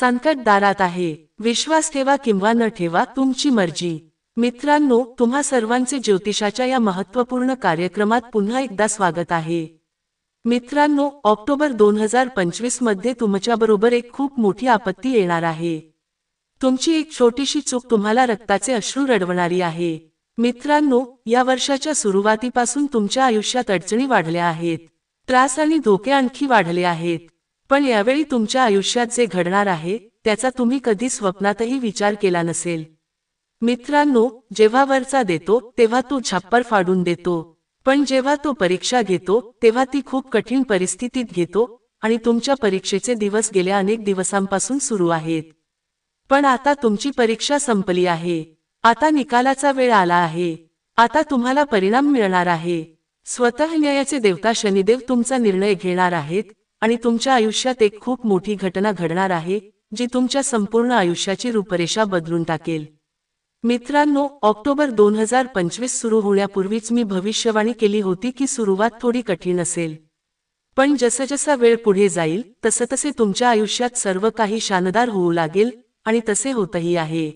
संकट दारात आहे. विश्वास ठेवा किंवा न ठेवा तुमची मर्जी. मित्रांनो तुम्हा सर्वांचे ज्योतिषाच्या या महत्त्वपूर्ण कार्यक्रमात पुन्हा एकदा स्वागत आहे. मित्रांनो ऑक्टोबर दोन हजार पंचवीसमध्ये तुमच्याबरोबर एक खूप मोठी आपत्ती येणार आहे. तुमची एक छोटीशी चूक तुम्हाला रक्ताचे अश्रू रडवणारी आहे. मित्रांनो या वर्षाच्या सुरुवातीपासून तुमच्या आयुष्यात अडचणी वाढल्या आहेत. त्रास आणि धोके आणखी वाढले आहेत. पण यावेळी तुमच्या आयुष्यात जे घडणार आहे त्याचा तुम्ही कधी स्वप्नातही विचार केला नसेल. मित्रांनो जेव्हा वरचा देतो तेव्हा तो छप्पर फाडून देतो. पण जेव्हा तो परीक्षा घेतो तेव्हा ती खूप कठीण परिस्थितीत घेतो आणि तुमच्या परीक्षेचे दिवस गेल्या अनेक दिवसांपासून सुरू आहेत. पण आता तुमची परीक्षा संपली आहे. आता निकालाचा वेळ आला आहे. आता तुम्हाला परिणाम मिळणार आहे. स्वतः न्यायाचे देवता शनिदेव तुमचा निर्णय घेणार आहेत आणि तुमच्या आयुष्यात एक खूप मोठी घटना घडणार आहे जी तुमच्या संपूर्ण आयुष्याची रूपरेषा बदलून टाकेल. मित्रांनो ऑक्टोबर दोन हजार पंचवीस सुरू होण्यापूर्वीच मी भविष्यवाणी केली होती की सुरुवात थोडी कठीण असेल. पण जसजसा वेळ पुढे जाईल तसं तसे तुमच्या आयुष्यात सर्व काही शानदार होऊ लागेल आणि तसे होतही आहे.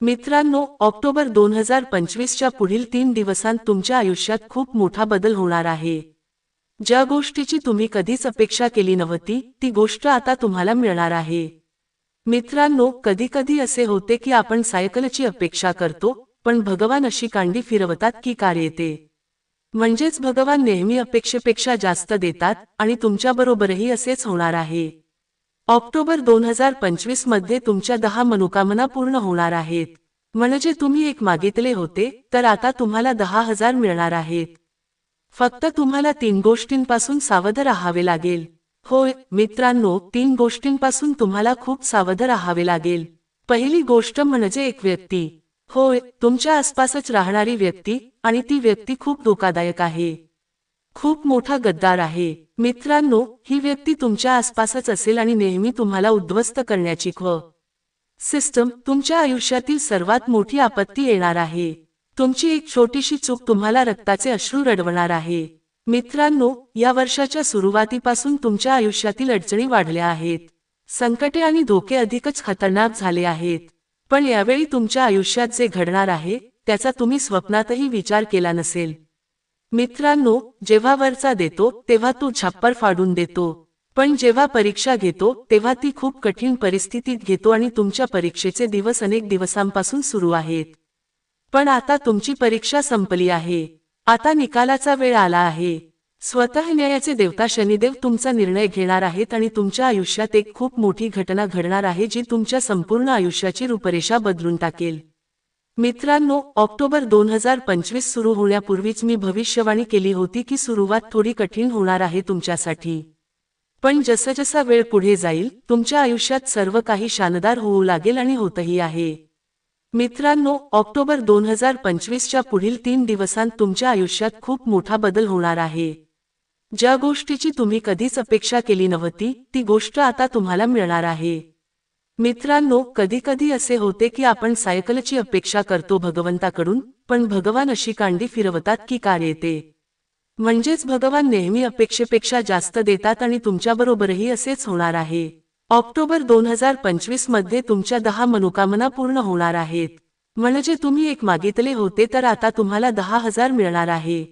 मित्रांनो ऑक्टोबर दोन हजार पंचवीसच्या पुढील तीन दिवसांत तुमच्या आयुष्यात खूप मोठा बदल होणार आहे. ज्या गोष्टीची तुम्ही कधीच अपेक्षा केली नव्हती ती गोष्ट आता तुम्हाला मिळणार आहे. मित्रांनो कधी कधी असे होते की आपण सायकलची अपेक्षा करतो पण भगवान अशी कांडी फिरवतात की कार येते. म्हणजेच भगवान नेहमी अपेक्षेपेक्षा जास्त देतात आणि तुमच्याबरोबरही असेच होणार आहे. ऑक्टोबर दोन हजार पंचवीसमध्ये तुमच्या दहा मनोकामना पूर्ण होणार आहेत. म्हणजे तुम्ही एक मागितले होते तर आता तुम्हाला दहा हजार मिळणार आहेत. फक्त तुम्हाला तीन गोष्टींपासून सावध राहावे लागेल. होय मित्रांनो तीन गोष्टींपासून तुम्हाला खूप सावध राहावे लागेल. पहिली गोष्ट म्हणजे एक व्यक्ती. होय तुमच्या आसपासच राहणारी व्यक्ती आणि ती व्यक्ती खूप धोकादायक आहे. खूप मोठा गद्दार आहे. मित्रांनो ही व्यक्ती तुमच्या आसपासच असेल आणि नेहमी तुम्हाला उद्ध्वस्त करण्याची ख. सिस्टम तुमच्या आयुष्यातील सर्वात मोठी आपत्ती येणार आहे. तुमची एक छोटीशी चूक तुम्हाला रक्ताचे अश्रू रडवणार आहे. मित्रांनो या वर्षाच्या सुरुवातीपासून तुमच्या आयुष्यातील अडचणी वाढल्या आहेत. संकटे आणि धोके अधिकच खतरनाक झाले आहेत. पण यावेळी तुमच्या आयुष्यात जे घडणार आहे त्याचा तुम्ही स्वप्नातही विचार केला नसेल. मित्रांनो जेव्हा वरचा देतो तेव्हा तो छप्पर फाडून देतो. पण जेव्हा परीक्षा घेतो तेव्हा ती खूप कठीण परिस्थितीत घेतो आणि तुमच्या परीक्षेचे दिवस अनेक दिवसांपासून सुरू आहेत. पण आता तुमची परीक्षा संपली आहे. आता निकालाचा वेळ आला आहे. स्वतः न्यायाचे देवता शनिदेव तुमचा निर्णय घेणार आहेत आणि तुमच्या आयुष्यात एक खूप मोठी घटना घडणार आहे जी तुमच्या संपूर्ण आयुष्याची रूपरेषा बदलून टाकेल. मित्रांनो ऑक्टोबर दोन हजार पंचवीस सुरू होण्यापूर्वीच मी भविष्यवाणी केली होती की सुरुवात थोडी कठीण होणार आहे तुमच्यासाठी. पण जसजसा वेळ पुढे जाईल तुमच्या आयुष्यात सर्व काही शानदार होऊ लागेल आणि होतही आहे. मित्रांनो ऑक्टोबर दोन हजार पंचवीसच्या पुढील तीन दिवसांत तुमच्या आयुष्यात खूप मोठा बदल होणार आहे. ज्या गोष्टीची तुम्ही कधीच अपेक्षा केली नव्हती ती गोष्ट आता तुम्हाला मिळणार आहे. मित्रांनो कधी कधी असे होते की आपण सायकलची अपेक्षा करतो भगवंताकडून पण भगवान अशी कांडी फिरवतात की कार येते? म्हणजेच भगवान नेहमी अपेक्षेपेक्षा जास्त देतात आणि तुमच्याबरोबरही असेच होणार आहे. ऑक्टोबर दोन हजार पंचवीसमध्ये तुमच्या दहा मनोकामना पूर्ण होणार आहेत. म्हणजे तुम्ही एक मागितले होते तर आता तुम्हाला दहा हजार मिळणार आहे.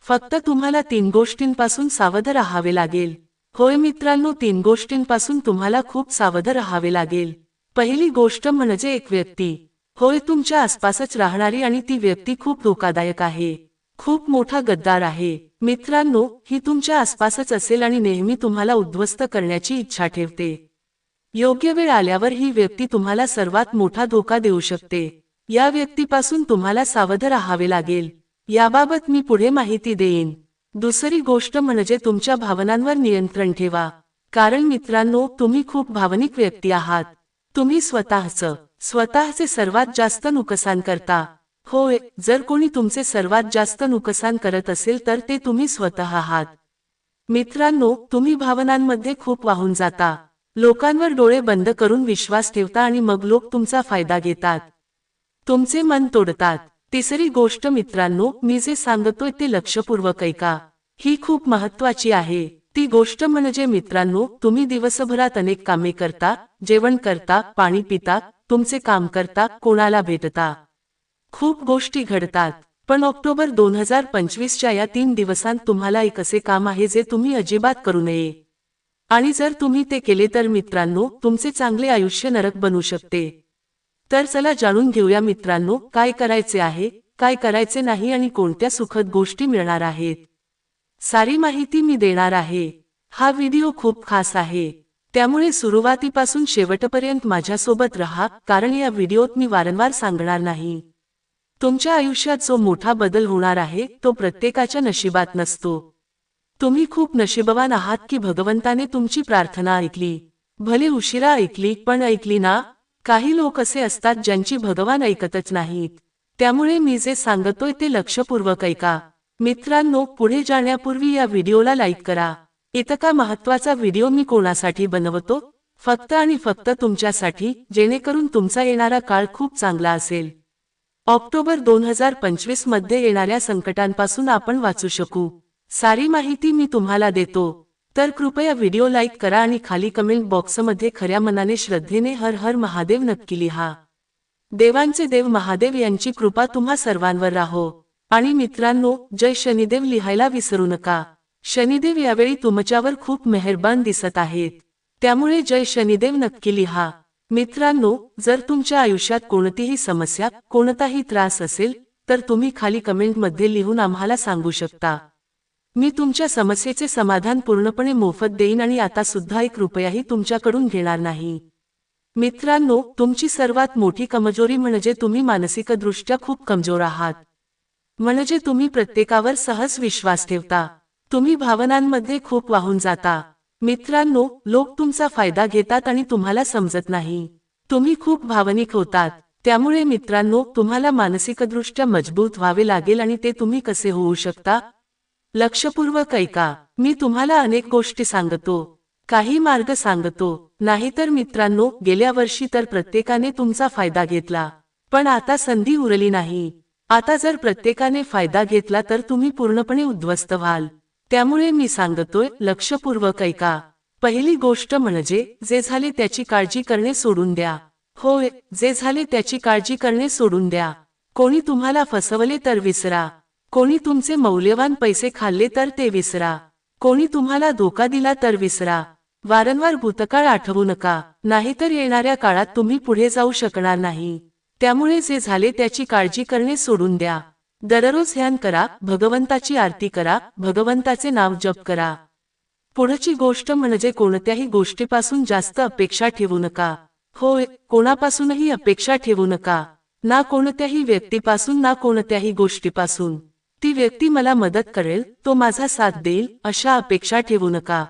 फक्त तुम्हाला तीन गोष्टींपासून सावध राहावे लागेल. होय मित्रांनो तीन गोष्टींपासून तुम्हाला खूप सावध राहावे लागेल. पहिली गोष्ट म्हणजे एक व्यक्ती. होय तुमच्या आसपासच राहणारी आणि ती व्यक्ती खूप धोकादायक आहे. खूप मोठा गद्दार आहे. मित्रांनो ही तुमच्या आसपासच असेल आणि नेहमी तुम्हाला उद्ध्वस्त करण्याची इच्छा ठेवते. योग्य वेळ आल्यावर ही व्यक्ती तुम्हाला सर्वात मोठा धोका देऊ शकते. या व्यक्तीपासून तुम्हाला सावध राहावे लागेल. याबाबत मी पुढे माहिती देईन. दुसरी गोष्ट म्हणजे तुमच्या भावनांवर नियंत्रण ठेवा. कारण मित्रांनो तुम्ही खूप भावनिक व्यक्ती आहात. तुम्ही स्वतःचं स्वतःचे सर्वात जास्त नुकसान करता. होय जर कोणी तुमचे सर्वात जास्त नुकसान करत असेल तर ते तुम्ही स्वतः आहात. मित्रांनो तुम्ही भावनांमध्ये खूप वाहून जाता. लोकांवर डोळे बंद करून विश्वास ठेवता आणि मग लोक तुमचा फायदा घेतात. तुमचे मन तोडतात. तिसरी गोष्ट मित्रांनो मी जे सांगतोय ते लक्षपूर्वक ऐका. ही खूप महत्वाची आहे. ती गोष्ट म्हणजे मित्रांनो तुम्ही दिवसभरात अनेक कामे करता जेवण करता पाणी पिता तुमचे काम करता कोणाला भेटता. खूप गोष्टी घडतात. पण ऑक्टोबर दोन हजार पंचवीसच्या या तीन दिवसांत तुम्हाला एक असे काम आहे जे तुम्ही अजिबात करू नये. आणि जर तुम्ही ते केले तर मित्रांनो तुमचे चांगले आयुष्य नरक बनू शकते. तर चला जाणून घेऊया मित्रांनो काय करायचे आहे काय करायचे नाही आणि कोणत्या सुखद गोष्टी मिळणार आहेत. सारी माहिती मी देणार आहे. हा व्हिडिओ खूप खास आहे. त्यामुळे सुरुवातीपासून शेवटपर्यंत माझ्यासोबत रहा कारण या व्हिडिओत मी वारंवार सांगणार नाही. तुमच्या आयुष्यात जो मोठा बदल होणार आहे तो प्रत्येकाच्या नशिबात नसतो. तुम्ही खूप नशीबवान आहात की भगवंताने तुमची प्रार्थना ऐकली. भले उशिरा ऐकली पण ऐकली ना. काही लोक असे असतात ज्यांची भगवान ऐकतच नाहीत. त्यामुळे मी जे सांगतोय ते लक्षपूर्वक ऐका. मित्रांनो पुढे जाण्यापूर्वी या व्हिडिओला लाईक करा. इतका महत्त्वाचा व्हिडिओ मी कोणासाठी बनवतो? फक्त आणि फक्त तुमच्यासाठी जेणेकरून तुमचा येणारा काळ खूप चांगला असेल. ऑक्टोबर दोन हजार पंचवीसमध्ये येणाऱ्या संकटांपासून आपण वाचू शकू. सारी माहिती मी तुम्हाला देतो. तर कृपया व्हिडिओ लाईक करा आणि खाली कमेंट बॉक्समध्ये खऱ्या मनाने श्रद्धेने हर हर महादेव नक्की लिहा. देवांचे देव महादेव यांची कृपा तुम्हा सर्वांवर राहो. आणि मित्रांनो जय शनिदेव लिहायला विसरू नका. शनिदेव यावेळी तुमच्यावर खूप मेहरबान दिसत आहेत. त्यामुळे जय शनिदेव नक्की लिहा. मित्रांनो जर तुमच्या आयुष्यात कोणतीही समस्या कोणताही त्रास असेल तर तुम्ही खाली कमेंटमध्ये लिहून आम्हाला सांगू शकता. मी तुमच्या समस्येचे समाधान पूर्णपणे मोफत देईन आणि आता सुद्धा एक रुपयाही तुमच्याकडून घेणार नाही. मित्रांनो तुमची सर्वात मोठी कमजोरी म्हणजे तुम्ही मानसिकदृष्ट्या खूप कमजोर आहात. म्हणजे तुम्ही प्रत्येकावर सहज विश्वास ठेवता. तुम्ही भावनांमध्ये खूप वाहून जाता. मित्रांनो लोक तुमचा फायदा घेतात आणि तुम्हाला समजत नाही. तुम्ही खूप भावनिक होतात. त्यामुळे मित्रांनो तुम्हाला मानसिकदृष्ट्या मजबूत व्हावे लागेल आणि ते तुम्ही कसे होऊ शकता? लक्षपूर्वक ऐका. मी तुम्हाला अनेक गोष्टी सांगतो. काही मार्ग सांगतो. नाहीतर मित्रांनो गेल्या वर्षी तर प्रत्येकाने तुमचा फायदा घेतला. पण आता संधी उरली नाही. आता जर प्रत्येकाने फायदा घेतला तर तुम्ही पूर्णपणे उद्ध्वस्त व्हाल. त्यामुळे मी सांगतोय लक्षपूर्वक ऐका. पहिली गोष्ट म्हणजे जे झाले त्याची काळजी करणे सोडून द्या. होय जे झाले त्याची काळजी करणे सोडून द्या. कोणी तुम्हाला फसवले तर विसरा. कोणी तुमचे मौल्यवान पैसे खाल्ले तर ते विसरा. कोणी तुम्हाला धोका दिला तर विसरा. वारंवार भूतकाळ आठवू नका. नाहीतर येणाऱ्या काळात तुम्ही पुढे जाऊ शकणार नाही. त्यामुळे जे झाले त्याची काळजी करणे सोडून द्या. दररोज ध्यान करा भगवंताची आरती करा भगवंताचे नाव जप करा. पुढची गोष्ट म्हणजे कोणत्याही गोष्टीपासून जास्त अपेक्षा ठेवू नका. होय कोणापासूनही अपेक्षा ठेवू नका. ना कोणत्याही व्यक्तीपासून ना कोणत्याही गोष्टीपासून. ती व्यक्ती मला मदत करेल तो माझा साथ देईल अशा अपेक्षा ठेवू नका.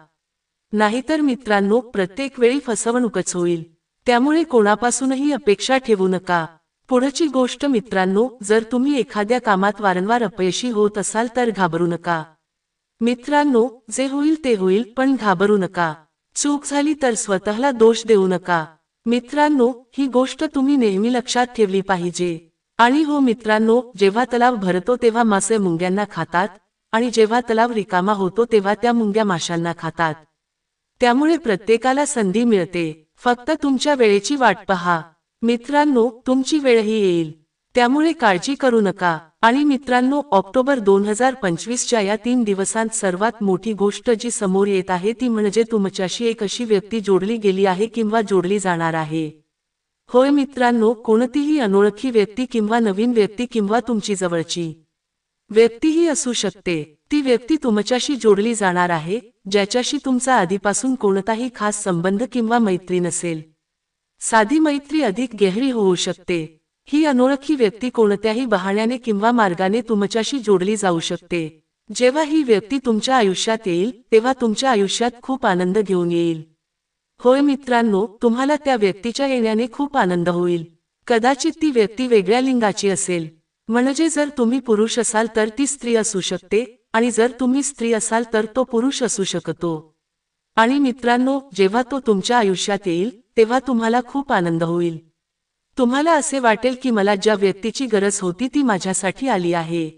नाहीतर मित्रांनो प्रत्येक वेळी फसवणूकच होईल. त्यामुळे कोणापासूनही अपेक्षा ठेवू नका. पुढची गोष्ट मित्रांनो जर तुम्ही एखाद्या कामात वारंवार अपयशी होत असाल तर घाबरू नका. मित्रांनो जे होईल ते होईल पण घाबरू नका. चूक झाली तर स्वतःला दोष देऊ नका. मित्रांनो ही गोष्ट तुम्ही नेहमी लक्षात ठेवली पाहिजे. आणि हो मित्रांनो जेव्हा तलाव भरतो तेव्हा मासे मुंग्यांना खातात आणि जेव्हा तलाव रिकामा होतो तेव्हा त्या मुंग्या माशांना खातात. त्यामुळे प्रत्येकाला संधी मिळते. फक्त तुमच्या वेळेची वाट पहा. मित्रांनो तुमची वेळही येईल. त्यामुळे काळजी करू नका. आणि मित्रांनो ऑक्टोबर दोन हजार पंचवीसच्या या तीन दिवसांत सर्वात मोठी गोष्ट जी समोर येत आहे ती म्हणजे तुमच्याशी एक अशी व्यक्ती जोडली गेली आहे किंवा जोडली जाणार आहे. होय मित्रांनो कोणतीही अनोळखी व्यक्ती किंवा नवीन व्यक्ती किंवा तुमची जवळची व्यक्तीही असू शकते. ती व्यक्ती तुमच्याशी जोडली जाणार आहे ज्याच्याशी तुमचा आधीपासून कोणताही खास संबंध किंवा मैत्री नसेल. साधी मैत्री अधिक गहरी होऊ शकते. ही अनोळखी व्यक्ती कोणत्याही बहाण्याने किंवा मार्गाने तुमच्याशी जोडली जाऊ शकते. जेव्हा ही व्यक्ती तुमच्या आयुष्यात येईल तेव्हा तुमच्या आयुष्यात खूप आनंद घेऊन येईल. होय मित्रांनो तुम्हाला त्या व्यक्तीच्या येण्याने खूप आनंद होईल. कदाचित ती व्यक्ती वेगळ्या लिंगाची असेल. म्हणजे जर तुम्ही पुरुष असाल तर ती स्त्री असू शकते आणि जर तुम्ही स्त्री असाल तर तो पुरुष असू शकतो. आणि मित्रांनो जेव्हा तो तुमच्या आयुष्यात येईल तेव्हा तुम्हाला खूप आनंद होईल. तुम्हाला असे वाटेल की मला ज्या व्यक्तीची गरज होती ती माझ्यासाठी आली आहे.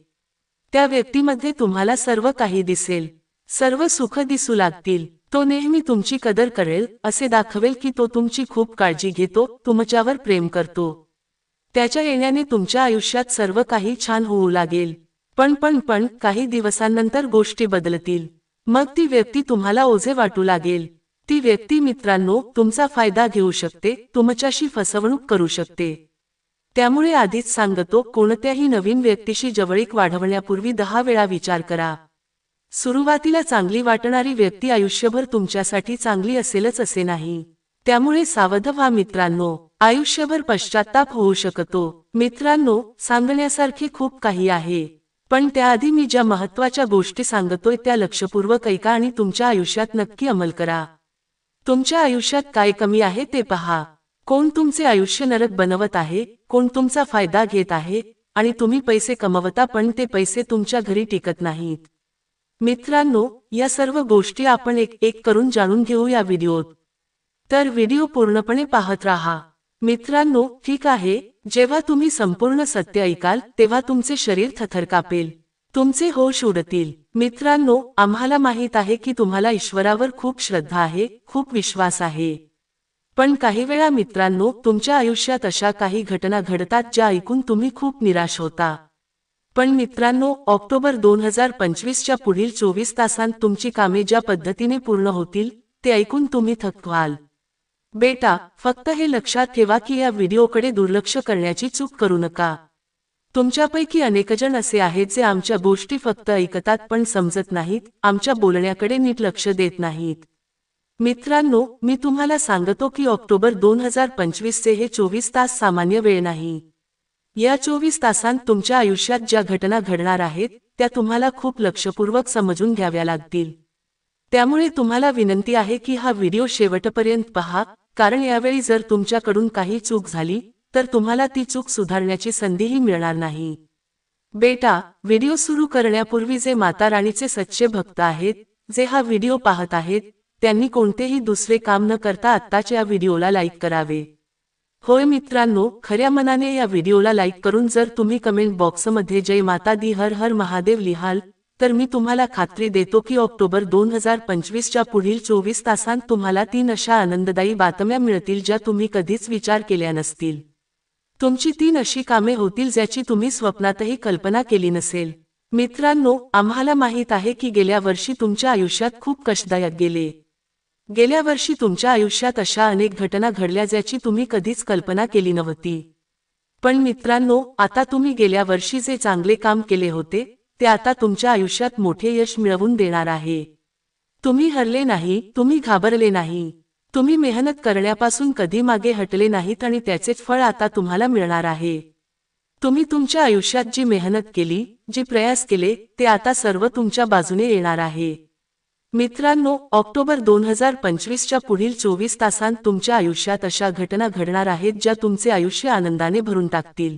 त्या व्यक्तीमध्ये तुम्हाला सर्व काही दिसेल. सर्व सुख दिसू लागतील. तो नेहमी तुमची कदर करेल असे दाखवेल की तो तुमची खूप काळजी घेतो तुमच्यावर प्रेम करतो. त्याच्या येण्याने तुमच्या आयुष्यात सर्व काही छान होऊ लागेल. पण पण पण काही दिवसांनंतर गोष्टी बदलतील. मग ती व्यक्ती तुम्हाला ओझे वाटू लागेल. ती व्यक्ती मित्रांनो तुमचा फायदा घेऊ शकते तुमच्याशी फसवणूक करू शकते. त्यामुळे आधीच सांगतो कोणत्याही नवीन व्यक्तीशी जवळीक वाढवण्यापूर्वी दहा वेळा विचार करा. सुरुवातीला चांगली वाटणारी व्यक्ती आयुष्यभर तुमच्यासाठी चांगली असेलच असे नाही. त्यामुळे सावध व्हा मित्रांनो आयुष्यभर पश्चाताप होऊ शकतो. मित्रांनो सांगण्यासारखे खूप काही आहे. पण त्याआधी मी ज्या महत्त्वाच्या गोष्टी सांगतोय त्या लक्षपूर्वक ऐका आणि तुमच्या आयुष्यात नक्की अंमल करा. तुमच्या आयुष्यात काय कमी आहे ते पहा. कोण तुमचे आयुष्य नरक बनवत आहे कोण तुमचा फायदा घेत आहे आणि तुम्ही पैसे कमवता पण ते पैसे तुमच्या घरी टिकत नाहीत. मित्रांनो या सर्व गोष्टी आपण एक एक करून जाणून घेऊ या व्हिडिओत. तर व्हिडिओ पूर्णपणे पाहत राहा. मित्रांनो ठीक आहे. जेव्हा तुम्ही संपूर्ण सत्य ऐकाल तेव्हा तुमचे शरीर थथर कापेल. तुमचे होश उडतील. मित्रांनो आम्हाला माहीत आहे की तुम्हाला ईश्वरावर खूप श्रद्धा आहे खूप विश्वास आहे. पण काही वेळा मित्रांनो तुमच्या आयुष्यात अशा काही घटना घडतात ज्या ऐकून तुम्ही खूप निराश होता. पण मित्रांनो ऑक्टोबर दोन हजार पंचवीसच्या पुढील चोवीस तासांत तुमची कामे ज्या पद्धतीने पूर्ण होतील ते ऐकून तुम्ही थकवाल. बेटा फक्त हे लक्षात ठेवा की या व्हिडिओकडे दुर्लक्ष करण्याची चूक करू नका. तुमच्यापैकी अनेकजण असे आहेत जे आमच्या गोष्टी फक्त ऐकतात पण समजत नाहीत आमच्या बोलण्याकडे नीट लक्ष देत नाहीत. मित्रांनो मी तुम्हाला सांगतो की ऑक्टोबर दोन हजार पंचवीसचे हे चोवीस तास सामान्य वेळ नाही. या चोवीस तासांत तुमच्या आयुष्यात ज्या घटना घडणार आहेत त्या तुम्हाला खूप लक्षपूर्वक समजून घ्याव्या लागतील. त्यामुळे तुम्हाला विनंती आहे की हा व्हिडिओ शेवटपर्यंत पहा कारण यावेळी जर तुमच्याकडून काही चूक झाली तर तुम्हाला ती चूक सुधारण्याची संधीही मिळणार नाही. बेटा व्हिडिओ सुरू करण्यापूर्वी जे माता राणीचे सच्चे भक्त आहेत जे हा व्हिडिओ पाहत आहेत त्यांनी कोणतेही दुसरे काम न करता आत्ताच या व्हिडिओला लाईक करावे. होय मित्रांनो खऱ्या मनाने या व्हिडिओला लाईक करून जर तुम्ही कमेंट बॉक्समध्ये जय माता दी हर हर महादेव लिहाल तर मी तुम्हाला खात्री देतो की ऑक्टोबर दोन हजार पंचवीसच्या पुढील चोवीस तासांत तुम्हाला तीन अशा आनंददायी बातम्या मिळतील ज्या तुम्ही कधीच विचार केल्या नसतील. तुमची तीन अशी कामे होतील ज्याची तुम्ही स्वप्नातही कल्पना केली नसेल. मित्रांनो आम्हाला माहीत आहे की गेल्या वर्षी तुमच्या आयुष्यात खूप कष्टदायक गेले. गेल्या वर्षी तुमच्या आयुष्यात अशा अनेक घटना घडल्या ज्याची तुम्ही कधीच कल्पना केली नव्हती. पण मित्रांनो आता तुम्ही गेल्या वर्षी जे चांगले काम केले होते ते आता तुमच्या आयुष्यात मोठे यश मिळवून देणार आहे. तुम्ही हरले नाही तुम्ही घाबरले नाही. तुम्ही मेहनत करण्यापासून कधी मागे हटले नाहीत आणि त्याचेच फळ आता तुम्हाला मिळणार आहे. तुम्ही तुमच्या आयुष्यात जी मेहनत केली जी प्रयास केले ते आता सर्व तुमच्या बाजूने येणार आहे. मित्रांनो ऑक्टोबर दोन हजार पंचवीसच्या पुढील चोवीस तासांत तुमच्या आयुष्यात अशा घटना घडणार आहेत ज्या तुमचे आयुष्य आनंदाने भरून टाकतील.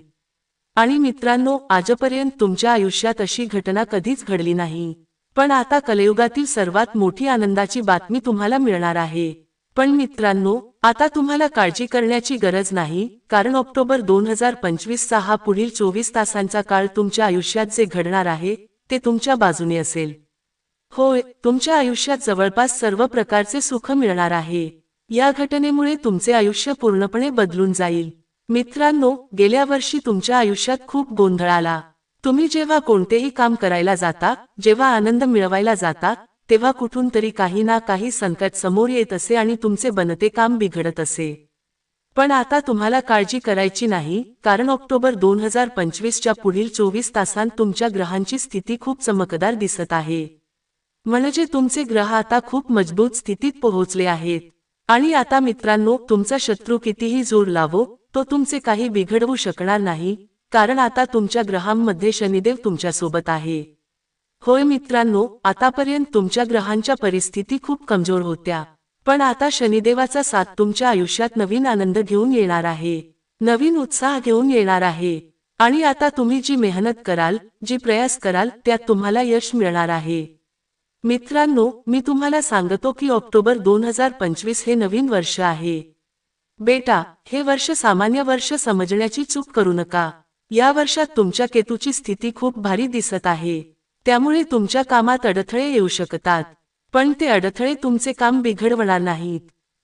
आणि मित्रांनो आजपर्यंत तुमच्या आयुष्यात अशी घटना कधीच घडली नाही. पण आता कलयुगातील सर्वात मोठी आनंदाची बातमी तुम्हाला मिळणार आहे. पण मित्रांनो आता तुम्हाला काळजी करण्याची गरज नाही कारण ऑक्टोबर दोन हजार पंचवीसचा हा पुढील चोवीस तासांचा काळ तुमच्या आयुष्यात जे घडणार आहे ते तुमच्या बाजूने असेल. होय तुमच्या आयुष्यात जवळपास सर्व प्रकारचे सुख मिळणार आहे. या घटनेमुळे तुमचे आयुष्य पूर्णपणे बदलून जाईल. मित्रांनो गेल्या वर्षी तुमच्या आयुष्यात खूप गोंधळ आला. तुम्ही जेव्हा कोणतेही काम करायला जाता जेव्हा आनंद मिळवायला जाता तेव्हा कुठून तरी काही ना काही संकट समोर येत असे आणि तुमचे बनते काम बिघडत असे. पण आता तुम्हाला काळजी करायची नाही कारण ऑक्टोबर दोन हजार पंचवीसच्या पुढील चोवीस तासांत तुमच्या ग्रहांची स्थिती खूप चमकदार दिसत आहे. म्हणजे तुमचे ग्रह आता खूप मजबूत स्थितीत पोहोचले आहेत. आणि आता मित्रांनो तुमचा शत्रू कितीही जोर लावो तो तुमचे काही बिघडवू शकणार नाही कारण आता तुमच्या ग्रहांमध्ये शनिदेव तुमच्यासोबत आहे. होय मित्रांनो आतापर्यंत तुमच्या ग्रहांच्या परिस्थिती खूप कमजोर होत्या. पण आता शनिदेवाचा साथ तुमच्या आयुष्यात नवीन आनंद घेऊन येणार आहे. नवीन उत्साह घेऊन येणार आहे. आणि आता तुम्ही जी मेहनत कराल जी प्रयास कराल त्यात तुम्हाला यश मिळणार आहे. मित्रांनो मी तुम्हाला सांगतो की ऑक्टोबर दोन हजार पंचवीस हे नवीन वर्ष आहे. बेटा हे वर्ष सामान्य वर्ष समजण्याची चूक करू नका. या वर्षात तुमच्या केतूची स्थिती खूप भारी दिसत आहे. त्यामुळे तुमच्या कामात अडथळे येऊ शकतात. पण ते अडथळे तुमचे काम बिघडवणार नाहीत.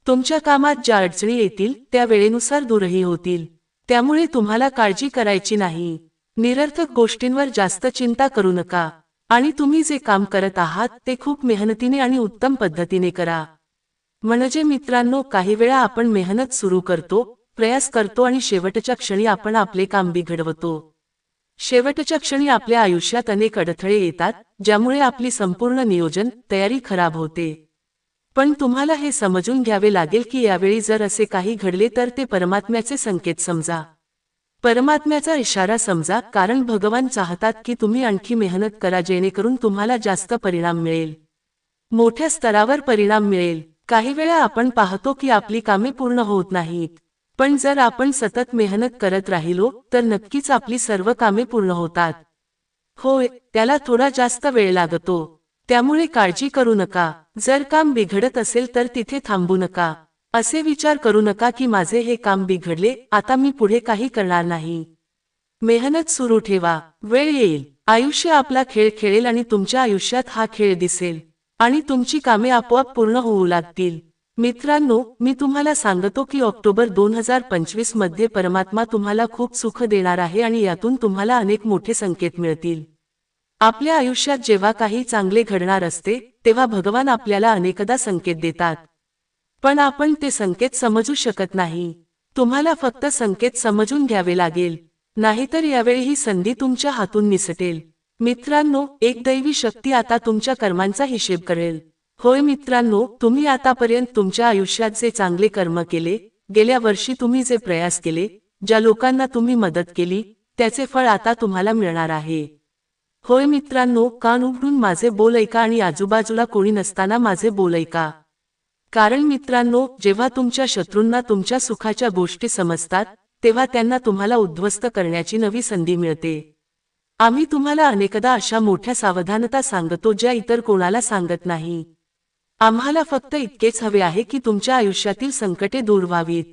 तुमच्या कामात ज्या अडचणी येतील त्या वेळेनुसार दूरही होतील. त्यामुळे तुम्हाला काळजी करायची नाही. निरर्थक गोष्टींवर जास्त चिंता करू नका. आणि तुम्ही जे काम करत आहात ते खूप मेहनतीने आणि उत्तम पद्धतीने करा. म्हणजे मित्रांनो काही वेळा आपण मेहनत सुरू करतो प्रयास करतो आणि शेवटच्या क्षणी आपण आपले काम बिघडवतो. शेवटच्या क्षणी आपल्या आयुष्यात अनेक अडथळे येतात ज्यामुळे आपली संपूर्ण नियोजन तयारी खराब होते. पण तुम्हाला हे समजून घ्यावे लागेल की यावेळी जर असे काही घडले तर ते परमात्म्याचे संकेत समजा. परमात्म्याचा इशारा समजा कारण भगवान चाहतात की तुम्ही आणखी मेहनत करा जेणेकरून तुम्हाला जास्त परिणाम मिळेल. मोठ्या स्तरावर परिणाम मिळेल. काही वेळा आपण पाहतो की आपली कामे पूर्ण होत नाहीत. पण जर आपण सतत मेहनत करत राहिलो तर नक्कीच आपली सर्व कामे पूर्ण होतात. होय त्याला थोडा जास्त वेळ लागतो. त्यामुळे काळजी करू नका. जर काम बिघडत असेल तर तिथे थांबू नका. असे विचार करू नका की माझे हे काम बिघडले आता मी पुढे काही करणार नाही. मेहनत सुरू ठेवा. वेळ येईल. आयुष्य आपला खेळ खेळेल आणि तुमच्या आयुष्यात हा खेळ दिसेल. आणि तुमची कामे आपोआप पूर्ण होऊ लागतील. मित्रांनो मी तुम्हाला सांगतो की ऑक्टोबर दोन हजार पंचवीसमध्ये परमात्मा तुम्हाला खूप सुख देणार आहे आणि यातून तुम्हाला अनेक मोठे संकेत मिळतील. आपल्या आयुष्यात जेव्हा काही चांगले घडणार असते तेव्हा भगवान आपल्याला अनेकदा संकेत देतात. पण आपण ते संकेत समजू शकत नाही. तुम्हाला फक्त संकेत समजून घ्यावे लागेल. नाहीतर यावेळी ही संधी तुमच्या हातून निसटेल. मित्रांनो एक दैवी शक्ती आता तुमच्या कर्मांचा हिशेब करेल. होय मित्रांनो तुम्ही आतापर्यंत तुमच्या आयुष्यात जे चांगले कर्म केले गेल्या वर्षी तुम्ही जे प्रयास केले ज्या लोकांना तुम्ही मदत केली त्याचे फळ आता तुम्हाला मिळणार आहे. होय मित्रांनो कान उघडून माझे बोल ऐका आणि आजूबाजूला कोणी नसताना माझे बोल ऐका. कारण मित्रांनो जेव्हा तुमच्या शत्रूंना तुमच्या सुखाच्या गोष्टी समजतात तेव्हा त्यांना तुम्हाला उद्ध्वस्त करण्याची नवी संधी मिळते. आम्ही तुम्हाला अनेकदा अशा मोठ्या सावधानता सांगतो ज्या इतर कोणाला सांगत नाही. आम्हाला फक्त इतकेच हवे आहे की तुमच्या आयुष्यातील संकटे दूर व्हावीत.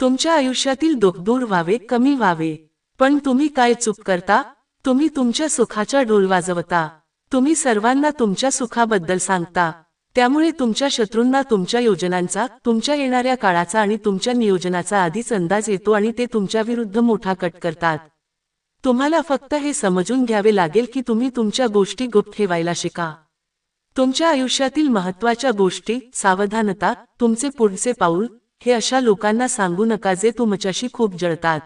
तुमच्या आयुष्यातील दुःख दूर व्हावे कमी व्हावे. पण तुम्ही काय चूक करता? तुम्ही तुमच्या सुखाचा ढोल वाजवता. तुम्ही सर्वांना तुमच्या सुखाबद्दल सांगता. त्यामुळे तुमच्या शत्रूंना तुमच्या योजनांचा तुमच्या येणाऱ्या काळाचा आणि तुमच्या नियोजनाचा आधीच अंदाज येतो आणि ते तुमच्या विरुद्ध मोठा कट करतात. तुम्हाला फक्त हे समजून घ्यावे लागेल की तुम्ही तुमच्या गोष्टी गुप्त ठेवायला शिका. तुमच्या आयुष्यातील महत्त्वाच्या गोष्टी सावधानता तुमचे पुढचे पाऊल हे अशा लोकांना सांगू नका जे तुमच्याशी खूप जळतात.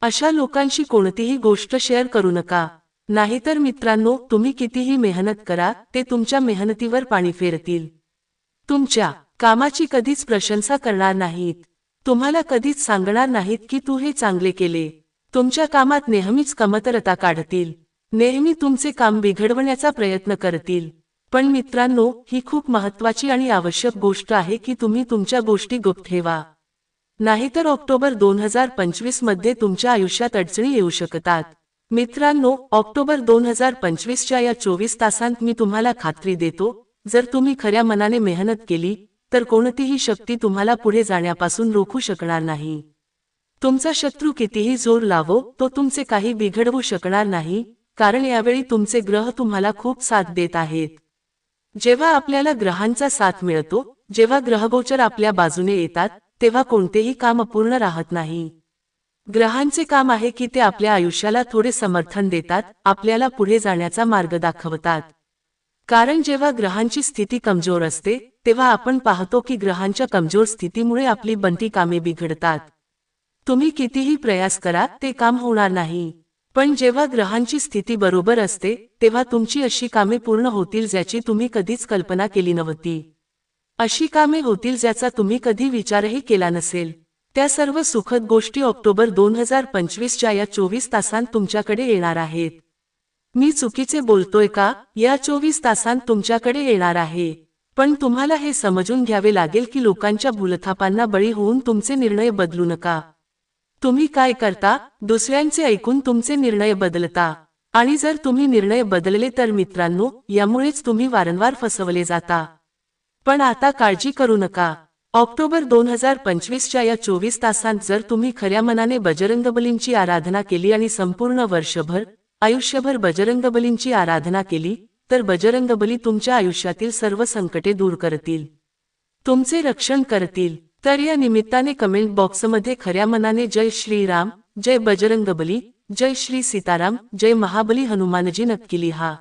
अशा लोकांशी कोणतीही गोष्ट शेअर करू नका. नाहीतर मित्रांनो तुम्ही कितीही मेहनत करा ते तुमच्या मेहनतीवर पाणी फेरतील. तुमच्या कामाची कधीच प्रशंसा करणार नाहीत. तुम्हाला कधीच सांगणार नाहीत की तू हे चांगले केले. तुमच्या कामात नेहमीच कमतरता काढतील. नेहमी तुमचे काम बिघडवण्याचा प्रयत्न करतील. पण मित्रांनो ही खूप महत्वाची आणि आवश्यक गोष्ट आहे की तुम्ही तुमच्या गोष्टी गुप्त ठेवा. नाहीतर ऑक्टोबर दोन हजार पंचवीसमध्ये तुमच्या आयुष्यात अडचणी येऊ शकतात. मित्रांनो ऑक्टोबर दोन हजार पंचवीसच्या या चोवीस तासांत मी तुम्हाला खात्री देतो जर तुम्ही खऱ्या मनाने मेहनत केली तर कोणतीही शक्ती तुम्हाला पुढे जाण्यापासून रोखू शकणार नाही. तुमचा शत्रू कितीही जोर लावो तो तुमचे काही बिघडवू शकणार नाही कारण यावेळी तुमचे ग्रह तुम्हाला खूप साथ देत आहेत. जेव्हा आपल्याला ग्रहांचा साथ मिळतो जेव्हा ग्रहगोचर आपल्या बाजूने येतात तेव्हा कोणतेही काम अपूर्ण राहत नाही. ग्रहांचे काम आहे की ते आपल्या आयुष्याला थोडे समर्थन देतात आपल्याला पुढे जाण्याचा मार्ग दाखवतात. कारण जेव्हा ग्रहांची स्थिती कमजोर असते तेव्हा आपण पाहतो की ग्रहांच्या कमजोर स्थितीमुळे आपली बनती कामे बिघडतात. तुम्ही कितीही प्रयास करा ते काम होणार नाही. पण जेव्हा ग्रहांची स्थिती बरोबर असते तेव्हा तुमची अशी कामे पूर्ण होतील ज्याची तुम्ही कधीच कल्पना केली नव्हती. अशी कामे होतील ज्याचा तुम्ही कधी विचारही केला नसेल. त्या सर्व सुखद गोष्टी ऑक्टोबर दोन हजार पंचवीसच्या या चोवीस तासांत तुमच्याकडे येणार आहेत. मी चुकीचे बोलतोय का? या चोवीस तासांत तुमच्याकडे येणार आहे. पण तुम्हाला हे समजून घ्यावे लागेल की लोकांच्या भूलथापांना बळी होऊन तुमचे निर्णय बदलू नका. तुम्ही काय करता? दुसऱ्यांचे ऐकून तुमचे निर्णय बदलता. आणि जर तुम्ही निर्णय बदलले तर मित्रांनो यामुळेच तुम्ही वारंवार फसवले जाता. पण आता काळजी करू नका. ऑक्टोबर दोन हजार पंचवीसच्या या चोवीस तासांत जर तुम्ही खऱ्या मनाने बजरंगबलींची आराधना केली आणि संपूर्ण वर्षभर आयुष्यभर बजरंगबलींची आराधना केली तर बजरंगबली तुमच्या आयुष्यातील सर्व संकटे दूर करतील. तुमचे रक्षण करतील. तर या निमित्ताने कमेंट बॉक्समध्ये खऱ्या मनाने जय श्रीराम जय बजरंगबली जय श्री सीताराम जय महाबली हनुमानजी नक्की लिहा.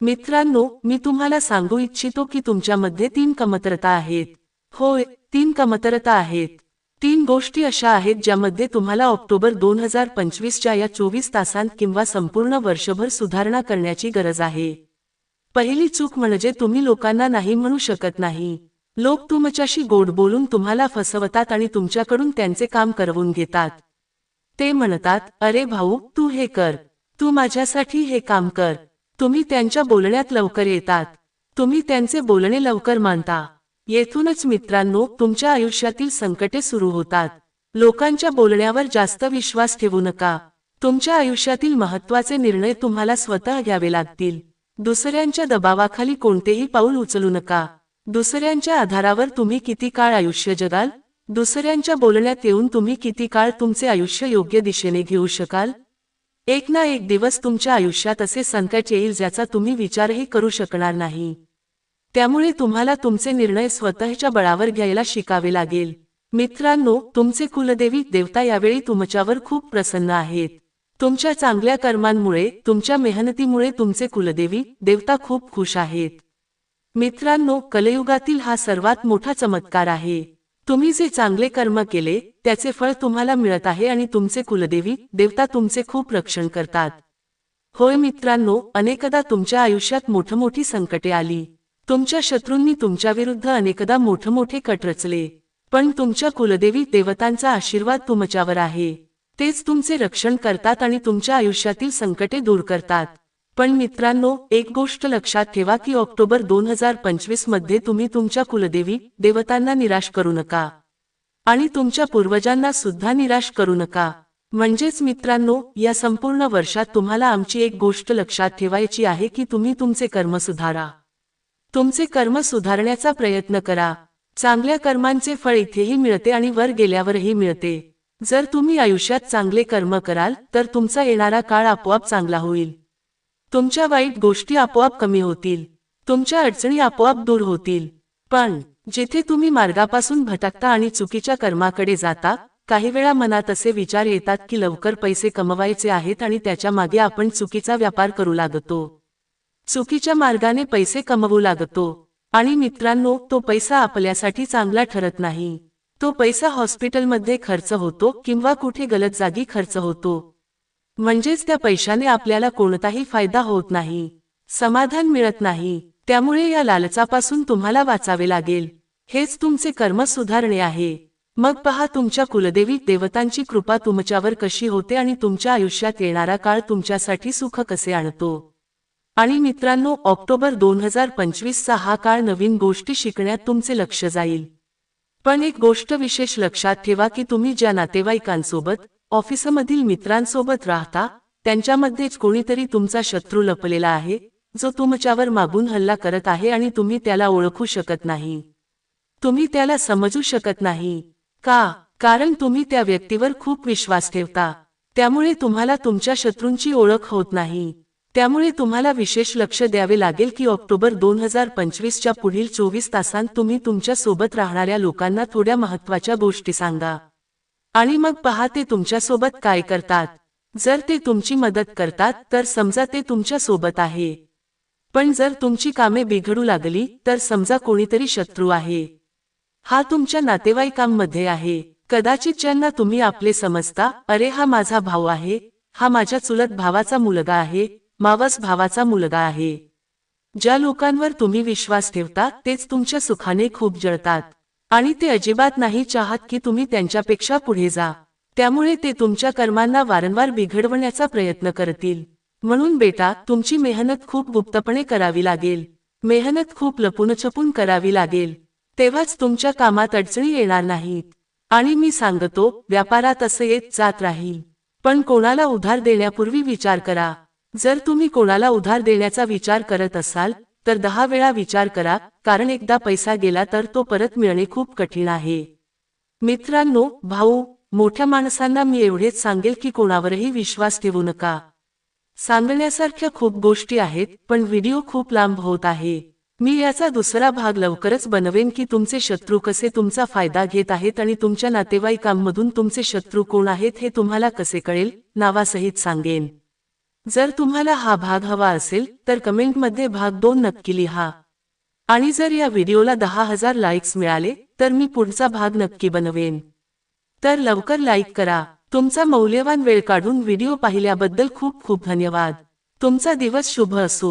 मित्रांनो मी तुम्हाला सांगू इच्छितो की तुमच्यामध्ये तीन कमतरता आहेत. होय तीन कमतरता आहेत. तीन गोष्टी अशा आहेत ज्यामध्ये तुम्हाला ऑक्टोबर दोन हजार पंचवीसच्या या चोवीस तासांत किंवा संपूर्ण वर्षभर सुधारणा करण्याची गरज आहे. पहिली चूक म्हणजे तुम्ही लोकांना नाही म्हणू शकत नाही. लोक तुमच्याशी गोड बोलून तुम्हाला फसवतात आणि तुमच्याकडून त्यांचे काम करवून घेतात. ते म्हणतात अरे भाऊ तू हे कर. तू माझ्यासाठी हे काम कर. तुम्ही त्यांच्या बोलण्यात लवकर येतात. तुम्ही त्यांचे बोलणे लवकर मानता. येथूनच मित्रांनो तुमच्या आयुष्यातील संकटे सुरू होतात. लोकांच्या बोलण्यावर जास्त विश्वास ठेवू नका. तुमच्या आयुष्यातील महत्त्वाचे निर्णय तुम्हाला स्वतः घ्यावे लागतील. दुसऱ्यांच्या दबावाखाली कोणतेही पाऊल उचलू नका. दुसऱ्यांच्या आधारावर तुम्ही किती काळ आयुष्य जगाल? दुसऱ्यांच्या बोलण्यात येऊन तुम्ही किती काळ तुमचे आयुष्य योग्य दिशेने घेऊ शकाल? एक ना एक दिवस तुमच्या आयुष्यात असे संकट येईल ज्याचा तुम्ही विचारही करू शकणार नाही. त्यामुळे तुम्हाला तुमचे निर्णय स्वतःच्या बळावर घ्यायला शिकावे लागेल. मित्रांनो तुमचे कुलदेवी देवता यावेळी तुमच्यावर खूप प्रसन्न आहेत. तुमच्या चांगल्या कर्मांमुळे तुमच्या मेहनतीमुळे तुमचे कुलदेवी देवता खूप खुश आहेत. मित्रांनो कलयुगातील हा सर्वात मोठा चमत्कार आहे. तुम्ही जे चांगले कर्म केले त्याचे फळ तुम्हाला मिळत आहे आणि तुमचे कुलदेवी देवता तुमचे खूप रक्षण करतात. होय मित्रांनो अनेकदा तुमच्या आयुष्यात मोठमोठी संकटे आली. तुमच्या शत्रूंनी तुमच्याविरुद्ध अनेकदा मोठमोठे कट रचले. पण तुमच्या कुलदेवी देवतांचा आशीर्वाद तुमच्यावर आहे. तेच तुमचे रक्षण करतात आणि तुमच्या आयुष्यातील संकटे दूर करतात. पण मित्रांनो एक गोष्ट लक्षात ठेवा की ऑक्टोबर दोन हजार पंचवीसमध्ये तुम्ही तुमच्या कुलदेवी देवतांना निराश करू नका. आणि तुमच्या पूर्वजांना सुद्धा निराश करू नका. म्हणजेच मित्रांनो या संपूर्ण वर्षात तुम्हाला आमची एक गोष्ट लक्षात ठेवायची आहे की तुम्ही तुमचे कर्म सुधारा. तुमचे कर्म सुधारण्याचा प्रयत्न करा. चांगल्या कर्मांचे फळ इथेही मिळते आणि वर गेल्यावरही मिळते. जर तुम्ही आयुष्यात चांगले कर्म कराल तर तुमचा येणारा काळ आपोआप चांगला होईल. तुमच्या वाईट गोष्टी आपोआप कमी होतील. तुमच्या अडचणी आपोआप दूर होतील. पण जेथे तुम्ही मार्गापासून भटकता आणि चुकीच्या कर्माकडे जाता काही वेळा मनात असे विचार येतात की लवकर पैसे कमवायचे आहेत आणि त्याच्यामागे आपण चुकीचा व्यापार करू लागतो. चुकीच्या मार्गाने पैसे कमवू लागतो. आणि मित्रांनो तो पैसा आपल्यासाठी चांगला ठरत नाही. तो पैसा हॉस्पिटलमध्ये खर्च होतो किंवा कुठे गलत जागी खर्च होतो. म्हणजेच त्या पैशाने आपल्याला कोणताही फायदा होत नाही समाधान मिळत नाही त्यामुळे या लालचापासून तुम्हाला वाचावे लागेल. हेच तुमचे कर्म सुधारणे आहे. मग पहा तुमच्या कुलदेवी देवतांची कृपा तुमच्यावर कशी होते आणि तुमच्या आयुष्यात येणारा काळ तुमच्यासाठी सुख कसे आणतो. आणि मित्रांनो ऑक्टोबर दोन हजार पंचवीसचा हा काळ नवीन गोष्टी शिकण्यात तुमचे लक्ष जाईल. पण एक गोष्ट विशेष लक्षात ठेवा की तुम्ही ज्या नातेवाईकांसोबत ऑफिसमधील मित्रांसोबत राहता त्यांच्यामध्येच कोणीतरी तुमचा शत्रू लपलेला आहे जो तुमच्यावर मागून हल्ला करत आहे आणि तुम्ही त्याला ओळखू शकत नाही. तुम्ही त्याला समजू शकत नाही. का? कारण तुम्ही त्या व्यक्तीवर खूप विश्वास ठेवता. त्यामुळे तुम्हाला तुमच्या शत्रूंची ओळख होत नाही. त्यामुळे तुम्हाला विशेष लक्ष द्यावे लागेल की ऑक्टोबर दोन हजार पंचवीसच्या पुढील चोवीस तासांत तुम्ही तुमच्यासोबत राहणाऱ्या लोकांना थोड्या महत्त्वाच्या गोष्टी सांगा. आणि मग पहा ते तुमच्यासोबत काय करतात. जर ते तुमची मदत करतात तर समजा ते तुमच्यासोबत आहे. पण जर तुमची कामे बिघडू लागली तर समजा कोणीतरी शत्रू आहे. हा तुमच्या नातेवाईकांमध्ये आहे. कदाचित ज्यांना तुम्ही आपले समजता अरे हा माझा भाऊ आहे. हा माझ्या चुलत भावाचा मुलगा आहे. मावस भावाचा मुलगा आहे. ज्या लोकांवर तुम्ही विश्वास ठेवता तेच तुमच्या सुखाने खूप जळतात. आणि ते अजिबात नाही चाहत की तुम्ही त्यांच्यापेक्षा पुढे जा. त्यामुळे ते तुमच्या कर्मांना वारंवार बिघडवण्याचा प्रयत्न करतील. म्हणून बेटा तुमची मेहनत खूप गुप्तपणे करावी लागेल. मेहनत खूप लपूनछपून करावी लागेल. तेव्हाच तुमच्या कामात अडचणी येणार नाहीत. आणि मी सांगतो व्यापारात असं येत जात राहील. पण कोणाला उधार देण्यापूर्वी विचार करा. जर तुम्ही कोणाला उधार देण्याचा विचार करत असाल तर दहा वेळा विचार करा कारण एकदा पैसा गेला तर तो परत मिळणे खूप कठीण आहे. मित्रांनो भाऊ मोठ्या माणसांना मी एवढेच सांगेल की कोणावरही विश्वास ठेवू नका. सांगण्यासारख्या खूप गोष्टी आहेत पण व्हिडिओ खूप लांब होत आहे. मी याचा दुसरा भाग लवकरच बनवेन की तुमचे शत्रू कसे तुमचा फायदा घेत आहेत आणि तुमच्या नातेवाईकांमधून तुमचे शत्रू कोण आहेत हे तुम्हाला कसे कळेल नावासहित सांगेन. जर तुम्हाला हा भाग हवा असेल तर कमेंटमध्ये भाग दोन नक्की लिहा. आणि जर या व्हिडिओला दहा हजार लाईक्स मिळाले तर मी पुढचा भाग नक्की बनवेन. तर लवकर लाईक करा. तुमचा मौल्यवान वेळ काढून व्हिडिओ पाहिल्याबद्दल खूप खूप धन्यवाद. तुमचा दिवस शुभ असो.